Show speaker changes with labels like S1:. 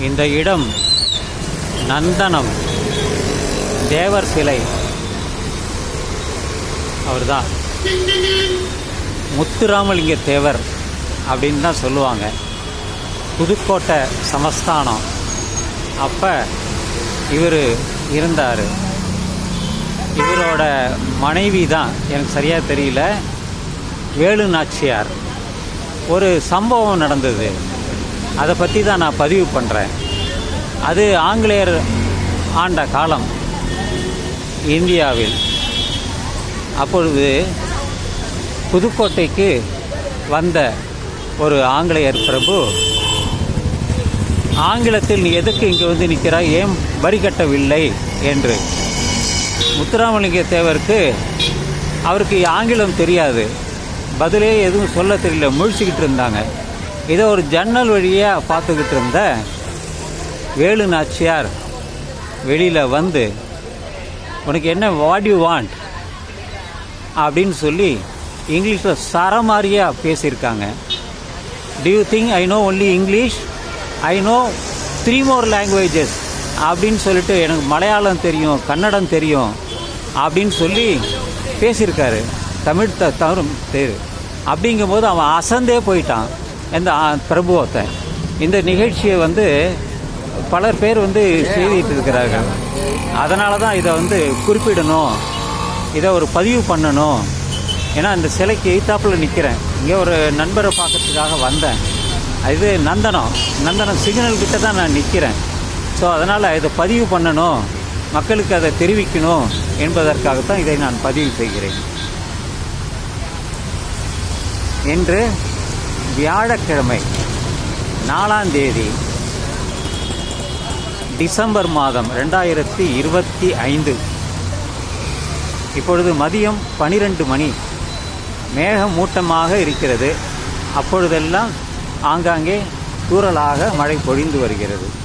S1: இந்த இடம் நந்தனம் தேவர் சிலை. அவர்தான். முத்துராமலிங்க தேவர் அப்படின்னு தான் சொல்லுவாங்க. புதுக்கோட்டை சமஸ்தானம். அப்போ இவர் இருந்தார். இவரோட மனைவி தான் எனக்கு சரியாக தெரியல வேலு நாச்சியார் ஒரு சம்பவம் நடந்தது. அதை பற்றி தான் நான் பதிவு பண்ணுறேன் அது ஆங்கிலேயர் ஆண்ட காலம். இந்தியாவில். அப்பொழுது புதுக்கோட்டைக்கு வந்த ஒரு ஆங்கிலேயர் பிரபு ஆங்கிலத்தில் நீ எதுக்கு இங்கே வந்து நிற்கிறாய்? ஏன் வரி கட்டவில்லை? என்று. முத்துராமலிங்க தேவருக்கு அவருக்கு ஆங்கிலம் தெரியாது. பதிலே எதுவும் சொல்ல தெரியல. முழிச்சுக்கிட்டு இருந்தாங்க. இதை ஒரு ஜன்னல் வழியாக பார்த்துக்கிட்டு இருந்த வேலு நாச்சியார் வெளியில் வந்து உனக்கு என்ன வாட் யூ வாண்ட் அப்படின்னு சொல்லி இங்கிலீஷில் சரமாரியாக பேசியிருக்காங்க. Do you think I know only English I know three more languages அப்படின்னு சொல்லிட்டு எனக்கு மலையாளம் தெரியும் கன்னடம் தெரியும் அப்படின்னு சொல்லி பேசியிருக்காரு. தமிழ் த தவறும் அப்படிங்கும்போது அவன் அசந்தே போயிட்டான். இந்த பிரபுவத்தை இந்த நிகழ்ச்சியை வந்து பலர் பேர் வந்து செய்திட்டு இருக்கிறார்கள். அதனால தான் இதை வந்து குறிப்பிடணும். இதை ஒரு பதிவு பண்ணணும். ஏன்னா இந்த சிலைக்கு எய்த்தாப்பில் நிற்கிறேன் இங்கே ஒரு நண்பரை பார்க்கறதுக்காக வந்தேன். இது நந்தனம். நந்தனம் சிக்னல் கிட்ட தான் நான் நிற்கிறேன் ஸோ அதனால் இதை பதிவு பண்ணணும். மக்களுக்கு அதை தெரிவிக்கணும் என்பதற்காகத்தான் இதை நான் பதிவு செய்கிறேன். என்று வியாழக்கிழமை நாலாம் தேதி டிசம்பர் மாதம் ரெண்டாயிரத்தி இருபத்தி ஐந்து. இப்பொழுது மதியம் பனிரெண்டு மணி. மேகமூட்டமாக இருக்கிறது. அப்பொழுதெல்லாம் ஆங்காங்கே தூறலாக மழை பொழிந்து வருகிறது.